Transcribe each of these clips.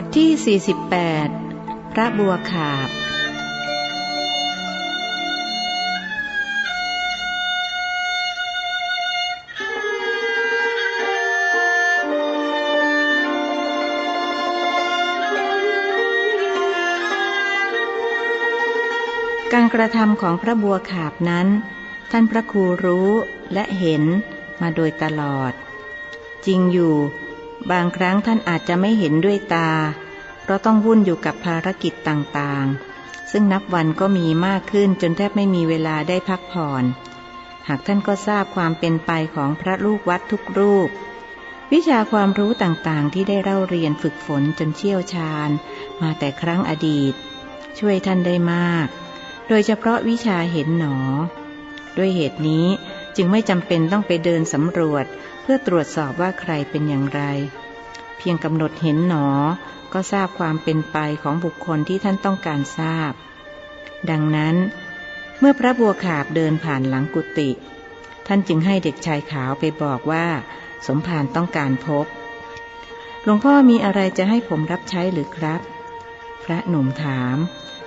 บทที่ 48 พระบัวขาบ การกระทำของพระบัวขาบนั้น ท่านพระครูรู้และเห็นมาโดยตลอด จริงอยู่ บางครั้งท่านอาจจะไม่เห็นด้วยตา เพราะต้องวุ่นอยู่กับภารกิจต่างๆ ซึ่งนับวันก็มีมากขึ้นจนแทบไม่มีเวลาได้พักผ่อน หากท่านก็ทราบความเป็นไปของพระลูกวัดทุกรูป วิชาความรู้ต่างๆ ที่ได้เล่าเรียนฝึกฝนจนเชี่ยวชาญ มาแต่ครั้งอดีต ช่วยท่านได้มาก โดยเฉพาะวิชาเห็นหนอ ด้วยเหตุนี้จึงไม่จำเป็นต้องไปเดินสำรวจเพื่อตรวจสอบว่าใครเป็นอย่างไร เพียงกำหนดเห็นหนอ ก็ทราบความเป็นไปของบุคคลที่ท่านต้องการทราบ ดังนั้น เมื่อพระบัวขาบเดินผ่านหลังกุฏิท่านจึงให้เด็กชายขาวไปบอกว่า สมภารต้องการพบ หลวงพ่อมีอะไรจะให้ผมรับใช้หรือครับ พระหนุ่มถาม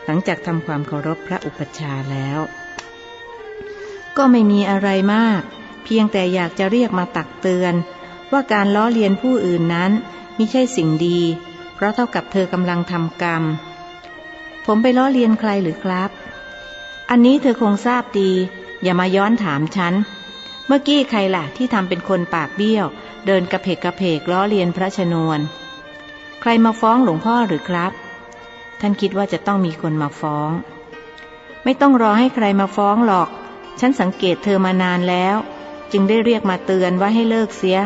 หลังจากทำความเคารพพระอุปชาแล้ว ก็ไม่มีอะไรมาก เพียงแต่อยากจะเรียกมาตักเตือน ว่าการล้อเลียนผู้อื่นนั้น ม่ใช่สิ่งดี เพราะเท่ากับเธอกำลังทำกรรม ผมไปล้อเลียนใครหรือครับ อันนี้เธอคงทราบดี อย่ามาย้อนถามฉัน เมื่อกี้ใครล่ะที่ทำเป็นคนปากเบี้ยว เดินกระเพกกระเพกล้อเลียนพระชนวน ใครมาฟ้องหลวงพ่อหรือครับ ท่านคิดว่าจะต้องมีคนมาฟ้อง ไม่ต้องรอให้ใครมาฟ้องหรอก ฉันสังเกตเธอมานานแล้ว จึงได้เรียกมาเตือนว่าให้เลิกเสีย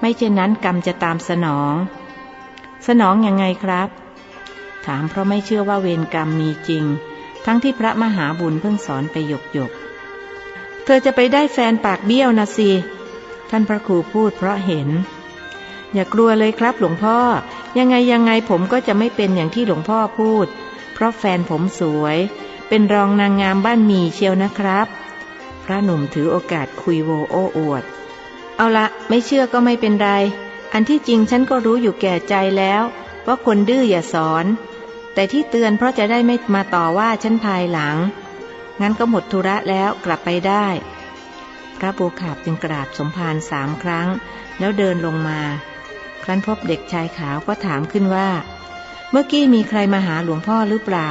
ไม่เช่นนั้นกรรมจะตามสนอง สนองยังไงครับ ถามเพราะไม่เชื่อว่าเวรกรรมมีจริง ทั้งที่พระมหาบุญเพิ่งสอนไปหยกหยกเธอจะไปได้แฟนปากเบี้ยวนะสิ ท่านพระครูพูดเพราะเห็น อย่ากลัวเลยครับหลวงพ่อ ยังไงยังไงผมก็จะไม่เป็นอย่างที่หลวงพ่อพูด เพราะแฟนผมสวย เป็นรองนางงามบ้านมีเชียวนะครับ พระหนุ่มถือโอกาสคุยโวโอ้อวด เอาละไม่เชื่อก็ไม่เป็นไร อันที่จริงฉันก็รู้อยู่แก่ใจแล้ว ว่าคนดื้ออย่าสอน แต่ที่เตือนเพราะจะได้ไม่มาต่อว่าฉันภายหลัง งั้นก็หมดธุระแล้วกลับไปได้ พระบูขาบจึงกราบสมภารสามครั้ง แล้วเดินลงมา ครั้นพบเด็กชายขาวก็ถามขึ้นว่า เมื่อกี้มีใครมาหาหลวงพ่อหรือเปล่า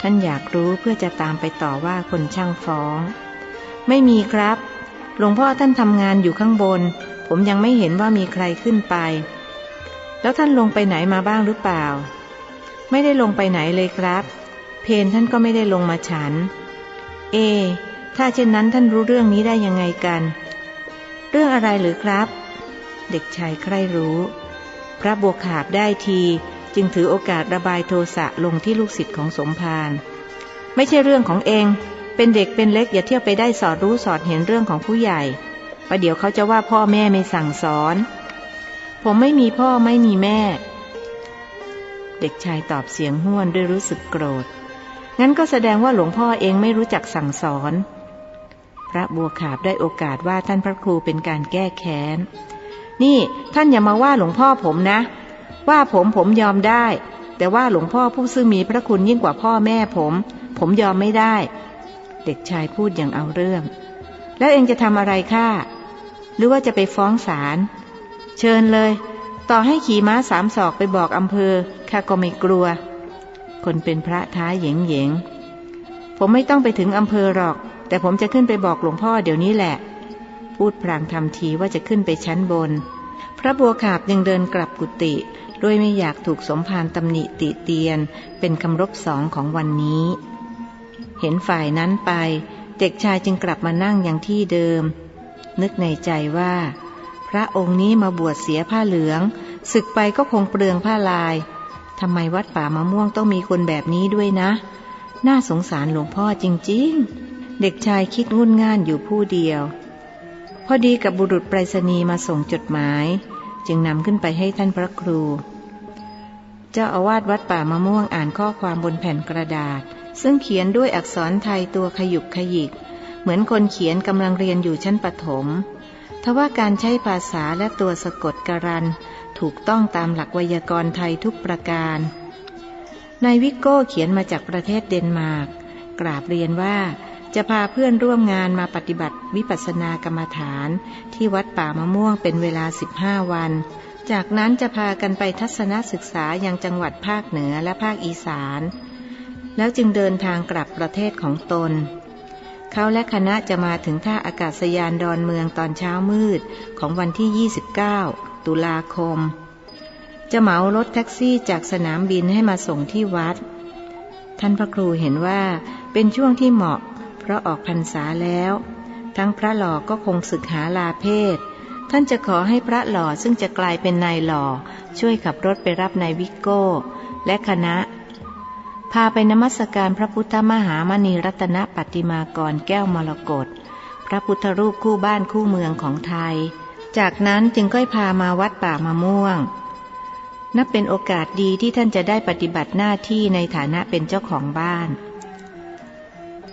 ท่านอยากรู้เพื่อจะตามไปต่อว่าคนช่างฟ้อง ไม่มีครับ หลวงพ่อท่านทำงานอยู่ข้างบน ผมยังไม่เห็นว่ามีใครขึ้นไป แล้วท่านลงไปไหนมาบ้างหรือเปล่า ไม่ได้ลงไปไหนเลยครับ เพนท่านก็ไม่ได้ลงมาฉัน เอ ถ้าเช่นนั้นท่านรู้เรื่องนี้ได้ยังไงกัน เรื่องอะไรหรือครับ เด็กชายใคร่รู้ พระบวกขาบได้ทีจึงถือโอกาสระบายโทสะลงที่ลูกศิษย์ของสมภารไม่ใช่เรื่องของเอง เป็นเด็กเป็นเล็กอย่าเที่ยวไปได้สอดรู้สอดเห็นเรื่องของผู้ใหญ่ประเดี๋ยวเขาจะว่าพ่อแม่ไม่สั่งสอน ผมไม่มีพ่อไม่มีแม่ เด็กชายตอบเสียงห้วนด้วยรู้สึกโกรธ งั้นก็แสดงว่าหลวงพ่อเองไม่รู้จักสั่งสอน พระบัวขาบได้โอกาสว่าท่านพระครูเป็นการแก้แค้น นี่ท่านอย่ามาว่าหลวงพ่อผมนะ ว่าผมผมยอมได้ แต่ว่าหลวงพ่อผู้ซึ่งมีพระคุณยิ่งกว่าพ่อแม่ผม ผมยอมไม่ได้ เด็กชายพูดอย่างเอาเรื่อง แล้วเองจะทำอะไรข้าหรือว่าจะไปฟ้องศาลเชิญเลย ต่อให้ขี่ม้าสามศอกไปบอกอำเภอข้าก็ไม่กลัว คนเป็นพระท้าเหยงเหยงผมไม่ต้องไปถึงอำเภอหรอก แต่ผมจะขึ้นไปบอกหลวงพ่อเดี๋ยวนี้แหละ พูดพลางทำทีว่าจะขึ้นไปชั้นบน พระบัวขาบยังเดินกลับกุฏิด้วยไม่อยากถูกสมภารตำหนิติเตียน เป็นคำรบสองของวันนี้ เห็นฝ่ายนั้นไป เด็กชายจึงกลับมานั่งอย่างที่เดิม นึกในใจว่า พระองค์นี้มาบวชเสียผ้าเหลืองศึกไปก็คงเปลืองผ้าลายทำไมวัดป่ามะม่วงต้องมีคนแบบนี้ด้วยนะ น่าสงสารหลวงพ่อจริงๆ เด็กชายคิดงุนง่านอยู่ผู้เดียว พอดีกับบุรุษไปรษณีย์มาส่งจดหมาย จึงนำขึ้นไปให้ท่านพระครู เจ้าอาวาสวัดป่ามะม่วงอ่านข้อความบนแผ่นกระดาษ ซึ่งเขียนด้วยอักษรไทยตัวขยุกขยิก เหมือนคนเขียนกำลังเรียนอยู่ชั้นปฐมทว่าการใช้ภาษาและตัวสะกดกรัน ถูกต้องตามหลักไวยากรณ์ไทยทุกประการ นายวิกโก้เขียนมาจากประเทศเดนมาร์ก กราบเรียนว่าจะพาเพื่อนร่วมงานมาปฏิบัติวิปัสสนากรรมฐาน ที่วัดป่ามะม่วงเป็นเวลา 15 วัน จากนั้นจะพากันไปทัศนศึกษายังจังหวัดภาคเหนือและภาคอีสาน แล้วจึงเดินทางกลับประเทศของตน เขาและคณะจะมาถึงท่าอากาศยานดอนเมืองตอนเช้ามืดของวันที่ 29 ตุลาคม จะเหมารถแท็กซี่จากสนามบินให้มาส่งที่วัด ท่านพระครูเห็นว่าเป็นช่วงที่เหมาะ เพราะออกพรรษาแล้ว ทั้งพระหล่อก็คงศึกหาลาเพศ ท่านจะขอให้พระหล่อซึ่งจะกลายเป็นนายหล่อช่วยขับรถไปรับนายวิโก้ และคณะ พาไปนมัสการพระพุทธมหามณีรัตนปฏิมากรแก้วมรกตพระพุทธรูปคู่บ้านคู่เมืองของไทย จากนั้นจึงค่อยพามาวัดป่ามะม่วง นับเป็นโอกาสดีที่ท่านจะได้ปฏิบัติหน้าที่ในฐานะเป็นเจ้าของบ้าน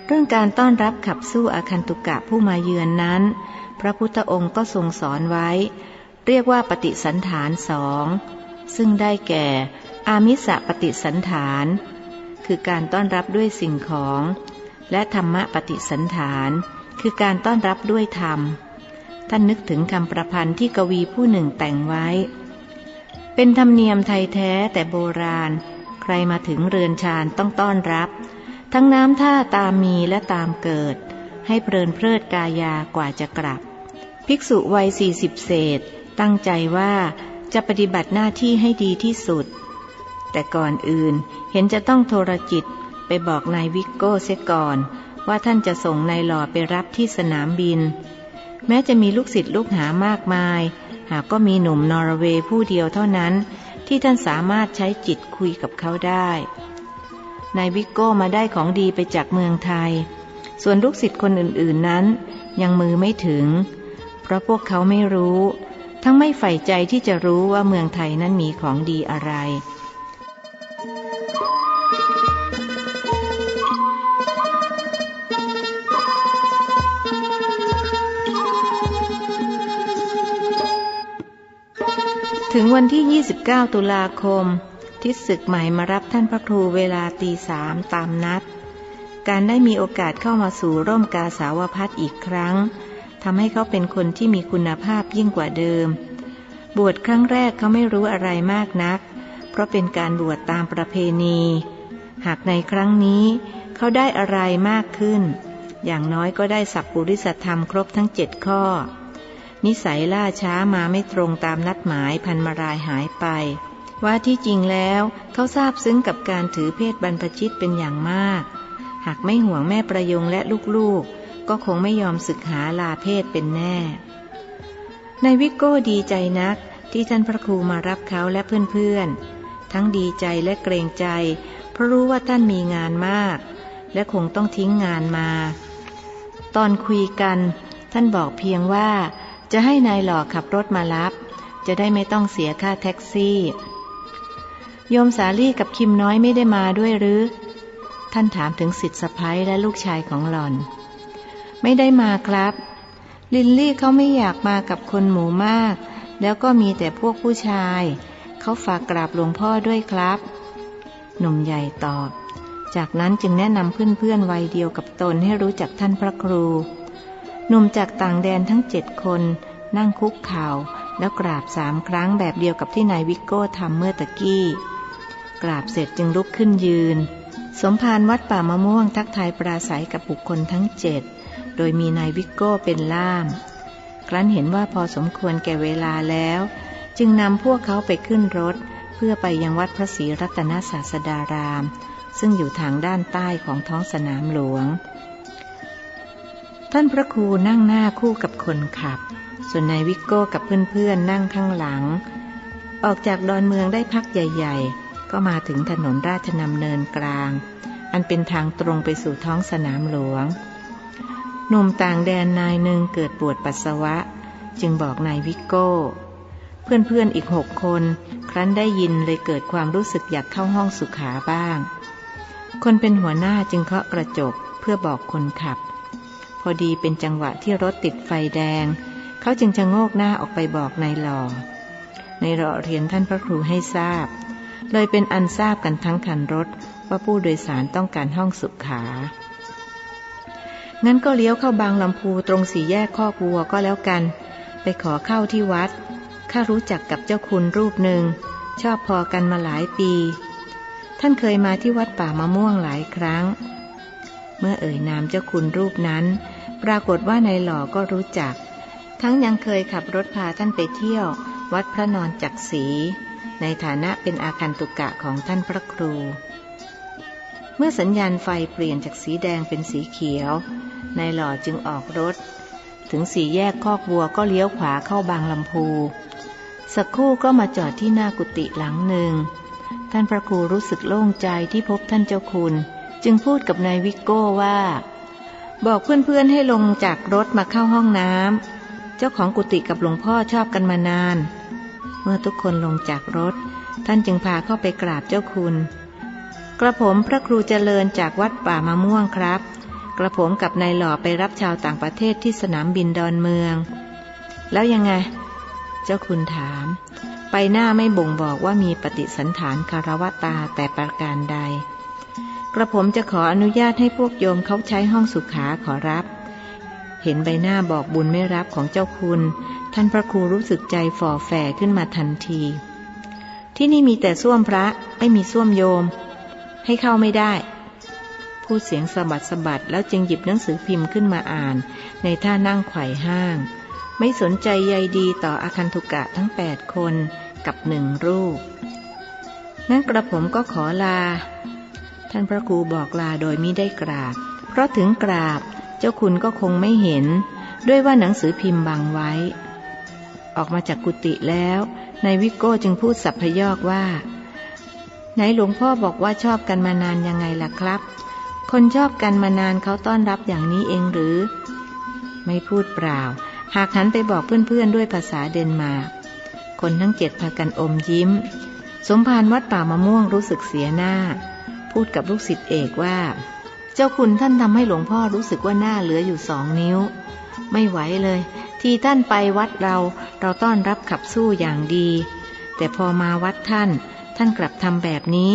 เรื่องการต้อนรับขับสู้อาคันตุกะผู้มาเยือนนั้น พระพุทธองค์ก็ทรงสอนไว้ เรียกว่าปฏิสันฐานสองซึ่งได้แก่ อามิสะปฏิสันฐาน คือการต้อนรับด้วยสิ่งของ และธรรมะปฏิสันฐาน คือการต้อนรับด้วยธรรม ท่านนึกถึงคำประพันธ์ที่กวีผู้หนึ่งแต่งไว้ เป็นธรรมเนียมไทยแท้แต่โบราณ ใครมาถึงเรือนชานต้องต้อนรับ ทั้งน้ำท่าตามมีและตามเกิด ให้เพลินเพลิดกายากว่าจะกลับ ภิกษุวัยสี่สิบเศษ ตั้งใจว่าจะปฏิบัติหน้าที่ให้ดีที่สุด แต่ก่อนอื่นเห็นจะต้องโทรจิตไปบอกนายวิกโก้เสียก่อน ว่าท่านจะส่งนายหล่อไปรับที่สนามบิน แม้จะมีลูกศิษย์ลูกหามากมาย หากก็มีหนุ่มนอร์เวย์ผู้เดียวเท่านั้น ที่ท่านสามารถใช้จิตคุยกับเขาได้นายวิกโก้มาได้ของดีไปจากเมืองไทย ส่วนลูกศิษย์คนอื่นๆนั้น ยังมือไม่ถึง เพราะพวกเขาไม่รู้ ทั้งไม่ใฝ่ใจที่จะรู้ว่าเมืองไทยนั้นมีของดีอะไร ถึงวันที่ 29 ตุลาคม ทิศศึกใหม่มารับท่านพระครูเวลาตีสามตามนัด การได้มีโอกาสเข้ามาสู่ร่มกาสาวพัดอีกครั้งทำให้เขาเป็นคนที่มีคุณภาพยิ่งกว่าเดิม บวชครั้งแรกเขาไม่รู้อะไรมากนัก เพราะเป็นการบวชตามประเพณี หากในครั้งนี้ เขาได้อะไรมากขึ้น อย่างน้อยก็ได้สัพปุริสธรรมครบทั้งเจ็ดข้อ นิสัยล่าช้ามาไม่ตรงตามนัดหมายพันมารายหายไป ว่าที่จริงแล้วเขาทราบซึ้งกับการถือเพศบรรพชิตเป็นอย่างมาก หากไม่ห่วงแม่ประยงและลูกๆ ก็คงไม่ยอมศึกหาลาเพศเป็นแน่ ในวิโก้ดีใจนักที่ท่านพระครูมารับเขาและเพื่อนๆ ทั้งดีใจและเกรงใจ เพราะรู้ว่าท่านมีงานมาก และคงต้องทิ้งงานมา ตอนคุยกัน ท่านบอกเพียงว่า จะให้นายหล่อขับรถมารับ จะได้ไม่ต้องเสียค่าแท็กซี่ โยมสาลี่กับคิมน้อยไม่ได้มาด้วยหรือ ท่านถามถึงสิทธิสะพ้ยและลูกชายของหล่อน ไม่ได้มาครับ ลินลี่เขาไม่อยากมากับคนหมู่มาก แล้วก็มีแต่พวกผู้ชาย เขาฝากกราบหลวงพ่อด้วยครับ หนุ่มใหญ่ตอบ จากนั้นจึงแนะนำเพื่อนๆวัยเดียวกับตนให้รู้จักท่านพระครู หนุ่มจากต่างแดนทั้งเจ็ดคน นั่งคุกเข่าแล้วกราบสามครั้งแบบเดียวกับที่นายวิกโก้ทำเมื่อตะกี้ กราบเสร็จจึงลุกขึ้นยืน สมภารวัดป่ามะม่วงทักทายปราศัยกับบุคคลทั้งเจ็ดโดยมีนายวิกโก้เป็นล่าม ครั้นเห็นว่าพอสมควรแก่เวลาแล้ว จึงนำพวกเขาไปขึ้นรถ เพื่อไปยังวัดพระศรีรัตนศาสดาราม ซึ่งอยู่ทางด้านใต้ของท้องสนามหลวง ท่านพระครูนั่งหน้าคู่กับคนขับ ส่วนนายวิกโก้กับเพื่อนๆนั่งข้างหลัง ออกจากดอนเมืองได้พักใหญ่ ๆ ก็มาถึงถนนราชนำเนินกลาง อันเป็นทางตรงไปสู่ท้องสนามหลวง หนุ่มต่างแดนนายหนึ่งเกิดปวดปัสสาวะ จึงบอกนายวิกโก้ เพื่อนๆอีกหกคน ครั้นได้ยินเลยเกิดความรู้สึกอยากเข้าห้องสุขาบ้าง คนเป็นหัวหน้าจึงเคาะกระจกเพื่อบอกคนขับ อดีเป็นจังหวะที่รถติดไฟแดง เขาจึงจะโงกหน้าออกไปบอกนายหล่อ ในรอเรียนท่านพระครูให้ทราบ เลยเป็นอันทราบกันทั้งคันรถว่าผู้โดยสารต้องการห้องสุขา งั้นก็เลี้ยวเข้าบางลำพูตรงสี่แยกข้อวัวก็แล้วกัน ไปขอเข้าที่วัด ข้ารู้จักกับเจ้าคุณรูปหนึ่ง ชอบพอกันมาหลายปี ท่านเคยมาที่วัดป่ามะม่วงหลายครั้ง เมื่อเอ่ยนามเจ้าคุณรูปนั้น ปรากฏว่านายหล่อก็รู้จัก ทั้งยังเคยขับรถพาท่านไปเที่ยว วัดพระนอนจักรีในฐานะเป็นอาคันตุกะของท่านพระครู เมื่อสัญญาณไฟเปลี่ยนจากสีแดงเป็นสีเขียวนายหล่อจึงออกรถ ถึงสี่แยกคอกวัวก็เลี้ยวขวาเข้าบางลำพู สักครู่ก็มาจอดที่หน้ากุฏิหลังหนึ่ง ท่านพระครูรู้สึกโล่งใจที่พบท่านเจ้าคุณ จึงพูดกับนายวิกโก้ว่า บอกเพื่อนๆให้ลงจากรถมาเข้าห้องน้ำ เจ้าของกุฏิกับหลวงพ่อชอบกันมานาน เมื่อทุกคนลงจากรถ ท่านจึงพาเข้าไปกราบเจ้าคุณ กระผมพระครูเจริญจากวัดป่ามะม่วงครับ กระผมกับนายหล่อไปรับชาวต่างประเทศที่สนามบินดอนเมือง แล้วยังไง เจ้าคุณถาม ไปหน้าไม่บ่งบอกว่ามีปฏิสันฐานคารวะตาแต่ประการใด กระผมจะขออนุญาตให้พวกโยมเขาใช้ห้องสุขาขอรับ เห็นใบหน้าบอกบุญไม่รับของเจ้าคุณ ท่านพระครูรู้สึกใจฝ่อแฝขึ้นมาทันที ที่นี่มีแต่ส้วมพระไม่มีส้วมโยม ให้เข้าไม่ได้ พูดเสียงสะบัดสะบัดแล้วจึงหยิบหนังสือพิมพ์ขึ้นมาอ่าน ในท่านั่งไขว่ห้าง ไม่สนใจใยดีต่ออาคันตุกะทั้งแปดคนกับหนึ่งรูปนั่นกระผมก็ขอลา ท่านพระครูบอกลาโดยมิได้กราบ เพราะถึงกราบเจ้าคุณก็คงไม่เห็น ด้วยว่าหนังสือพิมพ์บังไว้ ออกมาจากกุฏิแล้วนายวิโก้จึงพูดสัพพยอกว่า ไหนหลวงพ่อบอกว่าชอบกันมานานยังไงล่ะครับ คนชอบกันมานานเขาต้อนรับอย่างนี้เองหรือ ไม่พูดเปล่า หากหันไปบอกเพื่อนๆ ด้วยภาษาเดนมาร์กคนทั้งเจ็ดพากันอมยิ้ม สมภารวัดป่ามะม่วงรู้สึกเสียหน้า พูดกับลูกศิษย์เอกว่า เจ้าคุณท่านทำให้หลวงพ่อรู้สึกว่าหน้าเหลืออยู่สองนิ้ว ไม่ไหวเลย ที่ท่านไปวัดเราเราต้อนรับขับสู้อย่างดี แต่พอมาวัดท่าน ท่านกลับทำแบบนี้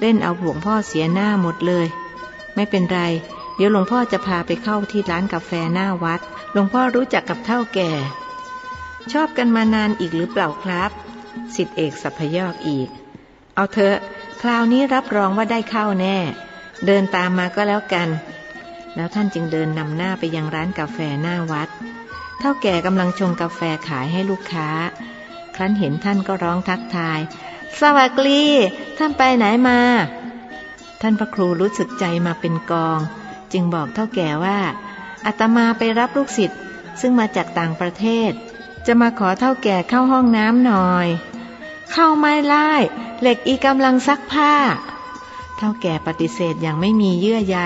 เล่นเอาหลวงพ่อเสียหน้าหมดเลย ไม่เป็นไร เดี๋ยวหลวงพ่อจะพาไปเข้าที่ร้านกาแฟหน้าวัด หลวงพ่อรู้จักกับเท่าแก่ ชอบกันมานานอีกหรือเปล่าครับสิทธิเอกสัพยอกอีก เอาเถอะ คราวนี้รับรองว่าได้เข้าแน่ เดินตามมาก็แล้วกัน แล้วท่านจึงเดินนำหน้าไปยังร้านกาแฟหน้าวัด เท่าแก่กำลังชงกาแฟขายให้ลูกค้า ครั้นเห็นท่านก็ร้องทักทาย สวัสดีท่านไปไหนมา ท่านพระครูรู้สึกใจมาเป็นกอง จึงบอกเท่าแก่ว่าอาตมาไปรับลูกศิษย์ซึ่งมาจากต่างประเทศ จะมาขอเท่าแก่เข้าห้องน้ำหน่อย เข้าไม่ไล่เหล็กอีกำลังซักผ้า เท่าแก่ปฏิเสธอย่างไม่มีเยื่อใย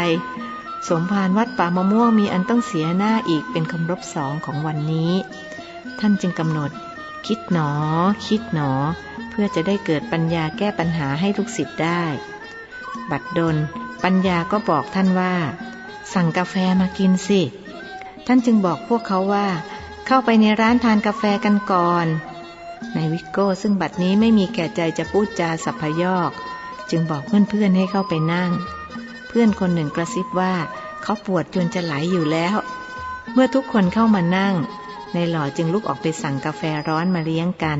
สมภารวัดป่ามะม่วงมีอันต้องเสียหน้าอีกเป็นคำรบสองของวันนี้ ท่านจึงกำหนด คิดหนอ คิดหนอ เพื่อจะได้เกิดปัญญาแก้ปัญหาให้ลูกศิษย์ได้ บัดดล ปัญญาก็บอกท่านว่า สั่งกาแฟมากินสิ ท่านจึงบอกพวกเขาว่า เข้าไปในร้านทานกาแฟกันก่อน นายวิกโก้ซึ่งบัดนี้ไม่มีแก่ใจจะพูดจาสัพยอก จึงบอกเพื่อนๆให้เข้าไปนั่ง เพื่อนคนหนึ่งกระซิบว่าเขาปวดจนจะไหลอยู่แล้ว เมื่อทุกคนเข้ามานั่ง ในหล่อจึงลุกออกไปสั่งกาแฟร้อนมาเลี้ยงกัน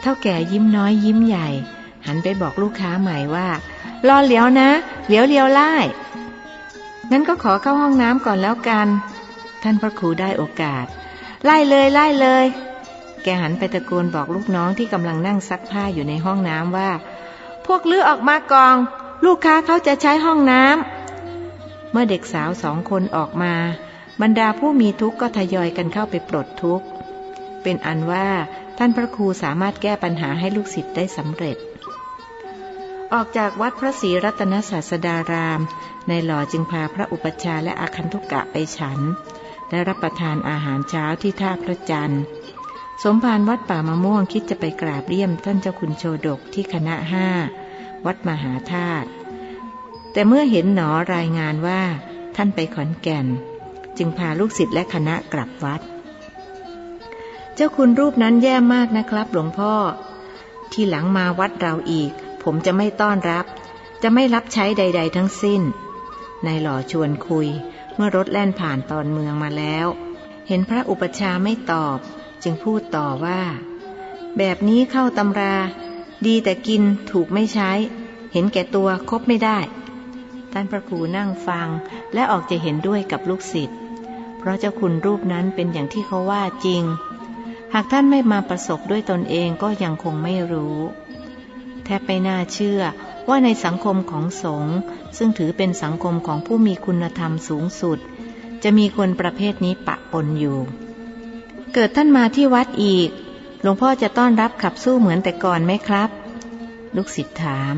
เท่าแก่ยิ้มน้อยยิ้มใหญ่ หันไปบอกลูกค้าใหม่ว่ารอเหลียวนะ เหลียวเลียวไล่งั้นก็ขอเข้าห้องน้ำก่อนแล้วกัน ท่านพระครูได้โอกาส ไล่เลยไล่เลย แกหันไปตะโกนบอกลูกน้องที่กำลังนั่งซักผ้าอยู่ในห้องน้ำว่า พวกลือออกมากอง ลูกค้าเขาจะใช้ห้องน้ำเมื่อเด็กสาวสองคนออกมา บรรดาผู้มีทุกข์ก็ทยอยกันเข้าไปปลดทุกข์ เป็นอันว่าท่านพระครูสามารถแก้ปัญหาให้ลูกศิษย์ได้สำเร็จ ออกจากวัดพระศรีรัตนศาสดาราม ในหล่อจึงพาพระอุปชาและอาคันทุกะไปฉัน และรับประทานอาหารเช้าที่ท่าพระจันทร์ สมภารวัดป่ามะม่วงคิดจะไปกราบเลี่ยมท่านเจ้าคุณโชดกที่คณะห้าวัดมหาธาตุแต่เมื่อเห็นหนอรายงานว่าท่านไปขอนแก่น จึงพาลูกศิษย์และคณะกลับวัด เจ้าคุณรูปนั้นแย่มากนะครับหลวงพ่อ ที่หลังมาวัดเราอีก ผมจะไม่ต้อนรับ จะไม่รับใช้ใด ๆ ทั้งสิ้นนายหล่อชวนคุย เมื่อรถแล่นผ่านตอนเมืองมาแล้ว เห็นพระอุปชาไม่ตอบ จึงพูดต่อว่า แบบนี้เข้าตำรา ดีแต่กินถูกไม่ใช้ เห็นแก่ตัวคบไม่ได้ ท่านพระครูนั่งฟังและออกจะเห็นด้วยกับลูกศิษย์เพราะเจ้าคุณรูปนั้นเป็นอย่างที่เขาว่าจริง หากท่านไม่มาประสบด้วยตนเองก็ยังคงไม่รู้ แทบไม่น่าเชื่อว่าในสังคมของสงฆ์ซึ่งถือเป็นสังคมของผู้มีคุณธรรมสูงสุด จะมีคนประเภทนี้ปะปนอยู่ เกิดท่านมาที่วัดอีก หลวงพ่อจะต้อนรับขับสู้เหมือนแต่ก่อนไหมครับ ลูกศิษย์ถาม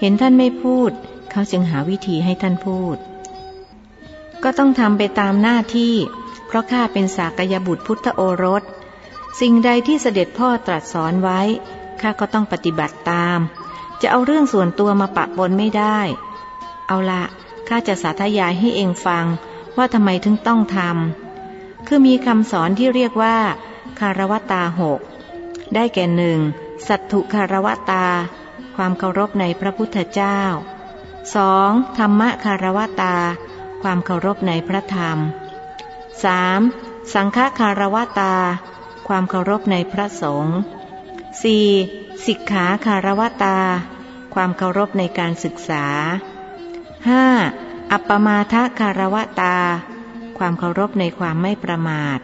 เห็นท่านไม่พูด เขาจึงหาวิธีให้ท่านพูด ก็ต้องทำไปตามหน้าที่ เพราะข้าเป็นสากยบุตรพุทธโอรส สิ่งใดที่เสด็จพ่อตรัสสอนไว้ ข้าก็ต้องปฏิบัติตาม จะเอาเรื่องส่วนตัวมาปะปนไม่ได้ เอาละข้าจะสาธยายให้เองฟังว่าทำไมถึงต้องทำ คือมีคำสอนที่เรียกว่า คารวตาหกได้แก่หนึ่งสัตถุคารวตา ความเคารพในพระพุทธเจ้า 2. ธรรมะคารวตา ความเคารพในพระธรรม 3. สังฆคารวตา ความเคารพในพระสงฆ์ 4. สิกขาคารวตา ความเคารพในการศึกษา 5. อัปปมาทคารวตา ความเคารพในความไม่ประมาท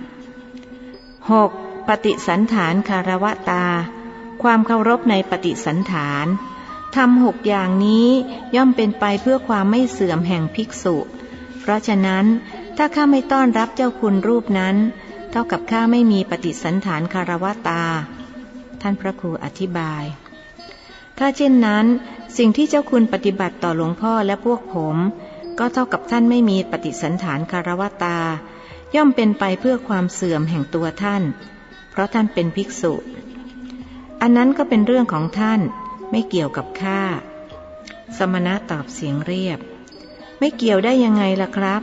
6. ปฏิสันฐานคารวตา ความเคารพในปฏิสันฐานทำหกอย่างนี้ย่อมเป็นไปเพื่อความไม่เสื่อมแห่งภิกษุ เพราะฉะนั้น ถ้าข้าไม่ต้อนรับเจ้าคุณรูปนั้น เท่ากับข้าไม่มีปฏิสันฐานคารวตา ท่านพระครูอธิบาย ถ้าเช่นนั้น สิ่งที่เจ้าคุณปฏิบัติต่อหลวงพ่อและพวกผม ก็เท่ากับท่านไม่มีปฏิสันฐานคารวตา ย่อมเป็นไปเพื่อความเสื่อมแห่งตัวท่าน เพราะท่านเป็นภิกษุ อันนั้นก็เป็นเรื่องของท่านไม่เกี่ยวกับข้า สมณะตอบเสียงเรียบ ไม่เกี่ยวได้ยังไงล่ะครับ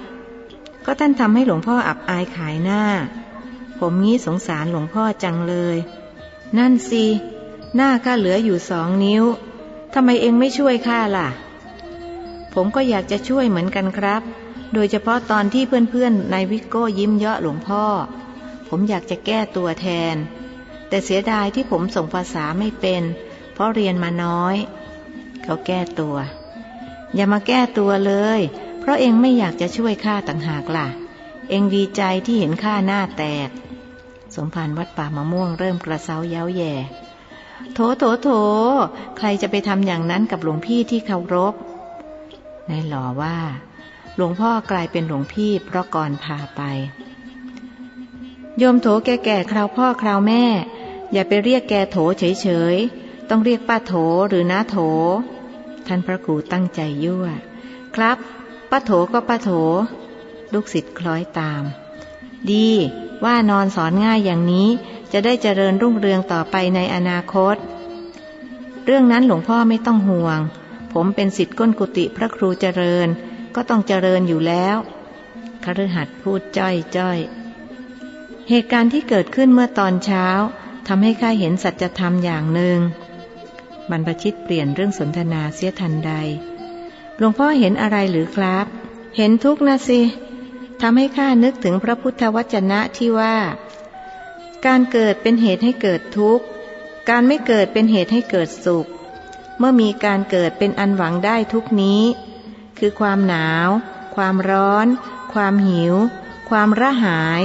ก็ท่านทำให้หลวงพ่ออับอายขายหน้า ผมงี้สงสารหลวงพ่อจังเลย นั่นสิ หน้าข้าเหลืออยู่สองนิ้วทำไมเองไม่ช่วยข้าล่ะ ผมก็อยากจะช่วยเหมือนกันครับ โดยเฉพาะตอนที่เพื่อนๆในวิโก้ยิ้มเยาะหลวงพ่อ ผมอยากจะแก้ตัวแทน แต่เสียดายที่ผมส่งภาษาไม่เป็น เพราะเรียนมาน้อย เขาแก้ตัว อย่ามาแก้ตัวเลย เพราะเองไม่อยากจะช่วยข้าต่างหากล่ะ เองดีใจที่เห็นข้าหน้าแตก สมภารวัดป่ามะม่วงเริ่มกระเซาเย้าแย่โถโถโถ ใครจะไปทำอย่างนั้นกับหลวงพี่ที่เคารพ นายหล่อว่า หลวงพ่อกลายเป็นหลวงพี่เพราะก่อนพาไป โยมโถแก่ๆคราวพ่อคราวแม่ อย่าไปเรียกแกโถเฉยๆ ต้องเรียกป้าโถหรือน้าโถ ท่านพระครูตั้งใจยั่ว ครับป้าโถก็ป้าโถ ลูกศิษย์คล้อยตาม ดีว่านอนสอนง่ายอย่างนี้จะได้เจริญรุ่งเรืองต่อไปในอนาคต เรื่องนั้นหลวงพ่อไม่ต้องห่วง ผมเป็นสิทธิ์ก้นกุฏิพระครูเจริญ ก็ต้องเจริญอยู่แล้วคฤหัสถ์พูดจ้อยจ้อยเหตุการณ์ที่เกิดขึ้นเมื่อตอนเช้าทำให้ข้าเห็นสัจธรรมอย่างหนึ่งบรรพชิตเปลี่ยนเรื่องสนทนาเสียทันใดหลวงพ่อเห็นอะไรหรือครับ เห็นทุกนะสิทำให้ข้านึกถึงพระพุทธวจนะที่ว่า การเกิดเป็นเหตุให้เกิดทุกข์ การไม่เกิดเป็นเหตุให้เกิดสุข เมื่อมีการเกิดเป็นอันหวังได้ทุกนี้ คือความหนาว ความร้อน ความหิว ความระหาย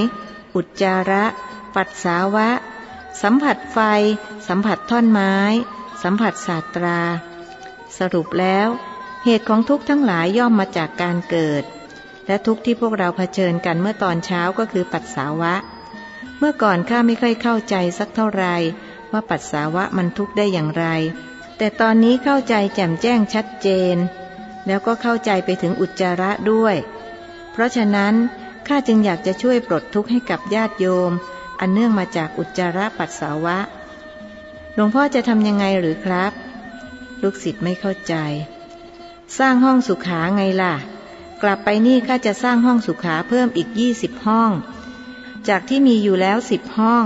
อุจจาระ ปัสสาวะ สัมผัสไฟ สัมผัสท่อนไม้ สัมผัสศาสตรา สรุปแล้ว เหตุของทุกข์ทั้งหลายย่อมมาจากการเกิด และทุกข์ที่พวกเราเผชิญกันเมื่อตอนเช้าก็คือปัสสาวะ เมื่อก่อนข้าไม่ค่อยเข้าใจสักเท่าไหร่ว่าปัสสาวะมันทุกข์ได้อย่างไร แต่ตอนนี้เข้าใจแจ่มแจ้งชัดเจน แล้วก็เข้าใจไปถึงอุจจาระด้วย เพราะฉะนั้นข้าจึงอยากจะช่วยปลดทุกข์ให้กับญาติโยม อันเนื่องมาจากอุจจาระปัสสาวะ หลวงพ่อจะทำยังไงหรือครับ ลูกศิษย์ไม่เข้าใจ สร้างห้องสุขาไงล่ะ กลับไปนี่ข้าจะสร้างห้องสุขาเพิ่มอีกยี่สิบห้อง จากที่มีอยู่แล้วสิบห้อง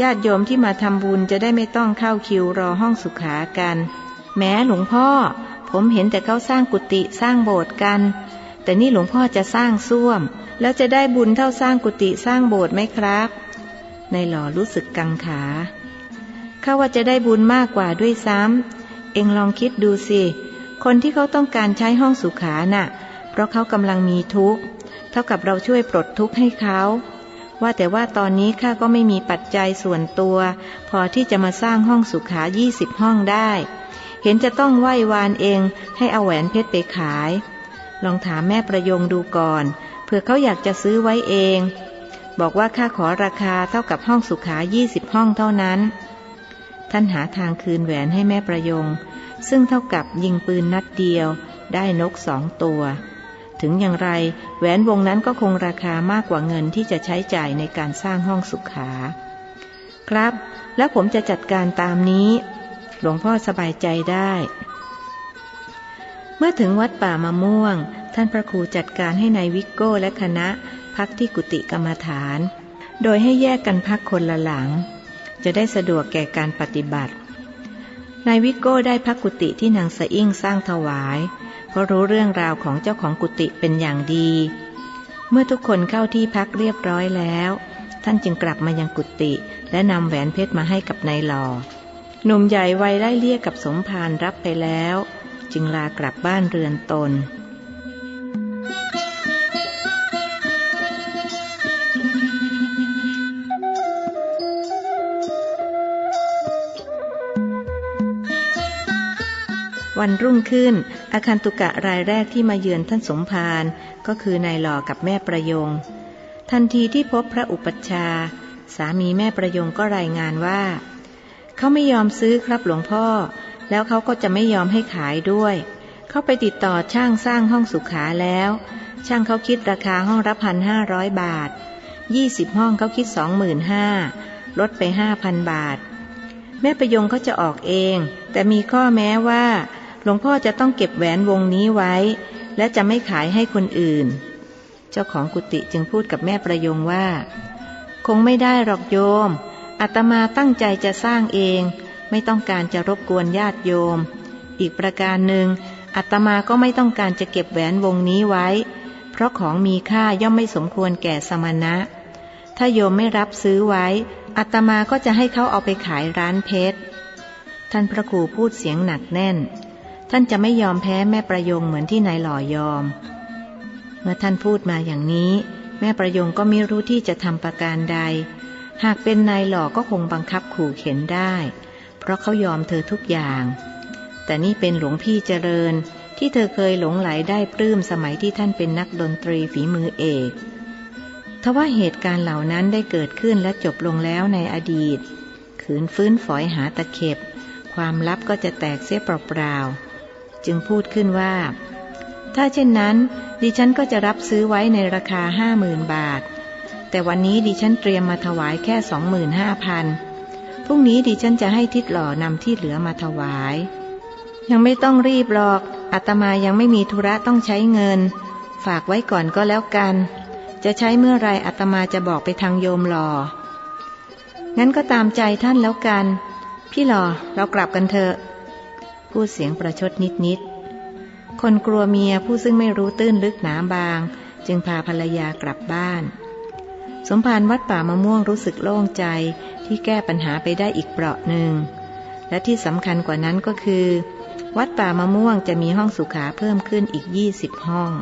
ญาติโยมที่มาทำบุญจะได้ไม่ต้องเข้าคิวรอห้องสุขากัน แม้หลวงพ่อ ผมเห็นแต่เขาสร้างกุฏิสร้างโบสถ์กัน แต่นี่หลวงพ่อจะสร้างส้วม แล้วจะได้บุญเท่าสร้างกุฏิสร้างโบสถ์ไหมครับ ในหล่อรู้สึกกังขาข้าว่าจะได้บุญมากกว่าด้วยซ้ำเองลองคิดดูสิ คนที่เขาต้องการใช้ห้องสุขาน่ะ เพราะเขากำลังมีทุกข์ เท่ากับเราช่วยปลดทุกข์ให้เขา ว่าแต่ว่าตอนนี้ข้าก็ไม่มีปัจจัยส่วนตัว พอที่จะมาสร้างห้องสุขายี่สิบห้องได้ เห็นจะต้องไหว้วานเองให้เอาแหวนเพชรไปขาย ลองถามแม่ประยงดูก่อนเผื่อเขาอยากจะซื้อไว้เอง บอกว่าค่าขอราคาเท่ากับห้องสุขายี่สิบห้องเท่านั้น ท่านหาทางคืนแหวนให้แม่ประยง ซึ่งเท่ากับยิงปืนนัดเดียวได้นกสองตัว ถึงอย่างไร แหวนวงนั้นก็คงราคามากกว่าเงินที่จะใช้จ่ายในการสร้างห้องสุขา ครับ แล้วผมจะจัดการตามนี้ หลวงพ่อสบายใจได้ เมื่อถึงวัดป่ามะม่วง ท่านพระครูจัดการให้ในายวิกโก้และคณะพักที่กุฏิกรรมฐาน โดยให้แยกกันพักคนละหลัง จะได้สะดวกแก่การปฏิบัตินายวิโก้ได้พักกุฏิที่นางสะอิ่งสร้างถวาย เพราะรู้เรื่องราวของเจ้าของกุฏิเป็นอย่างดี เมื่อทุกคนเข้าที่พักเรียบร้อยแล้ว ท่านจึงกลับมายังกุฏิและนำแหวนเพชรมาให้กับนายหลอหนุ่มใหญ่วัยไล่เลี่ยกับสมภารรับไปแล้ว จึงลากลับบ้านเรือนตน วันรุ่งขึ้น อาคันตุกะรายแรกที่มาเยือนท่านสมภารก็คือนายหล่อกับแม่ประยง ทันทีที่พบพระอุปัชฌาย์สามีแม่ประยงก็รายงานว่า เขาไม่ยอมซื้อครับหลวงพ่อ แล้วเขาก็จะไม่ยอมให้ขายด้วย เขาไปติดต่อช่างสร้างห้องสุขาแล้ว ช่างเขาคิดราคาห้องละพันห้าร้อยบาทยี่สิบห้องเขาคิดสองหมื่นห้าลดไปห้าพันบาท แม่ประยงเขาจะออกเอง แต่มีข้อแม้ว่า หลวงพ่อจะต้องเก็บแหวนวงนี้ไว้ และจะไม่ขายให้คนอื่น เจ้าของกุฏิจึงพูดกับแม่ประยงว่า คงไม่ได้หรอกโยมอาตมาตั้งใจจะสร้างเอง ไม่ต้องการจะรบกวนญาติโยม อีกประการหนึ่งอาตมาก็ไม่ต้องการจะเก็บแหวนวงนี้ไว้ เพราะของมีค่าย่อมไม่สมควรแก่สมณะ ถ้าโยมไม่รับซื้อไว้อาตมาก็จะให้เขาเอาไปขายร้านเพชร ท่านพระครูพูดเสียงหนักแน่น ท่านจะไม่ยอมแพ้แม่ประยงเหมือนที่นายหล่อยอม เมื่อท่านพูดมาอย่างนี้ แม่ประยงก็ไม่รู้ที่จะทำประการใด หากเป็นนายหล่อก็คงบังคับขู่เข็นได้ เพราะเขายอมเธอทุกอย่าง แต่นี่เป็นหลวงพี่เจริญที่เธอเคยหลงไหลได้ปลื้มสมัยที่ท่านเป็นนักดนตรีฝีมือเอกทว่าเหตุการณ์เหล่านั้นได้เกิดขึ้นและจบลงแล้วในอดีต ขืนฟื้นฝอยหาตะเข็บ ความลับก็จะแตกเสียเปล่าๆ จึงพูดขึ้นว่า ถ้าเช่นนั้น ดิฉันก็จะรับซื้อไว้ในราคาห้าหมื่นบาท แต่วันนี้ดิฉันเตรียมมาถวายแค่สองหมื่นห้าพันพรุ่งนี้ดิฉันจะให้ทิดหล่อนำที่เหลือมาถวาย ยังไม่ต้องรีบหรอกอาตมายังไม่มีธุระต้องใช้เงิน ฝากไว้ก่อนก็แล้วกัน จะใช้เมื่อไรอาตมาจะบอกไปทางโยมหลองั้นก็ตามใจท่านแล้วกัน พี่หลอเรากลับกันเถอะ พูดเสียงประชดนิดๆ คนกลัวเมียผู้ซึ่งไม่รู้ตื้นลึกหนาบาง จึงพาภรรยากลับบ้าน สมภารวัดป่ามะม่วงรู้สึกโล่งใจที่แก้ปัญหาไปได้อีกเปราะหนึ่ง และที่สำคัญกว่านั้นก็คือ วัดป่ามะม่วงจะมีห้องสุขาเพิ่มขึ้นอีก 20 ห้อง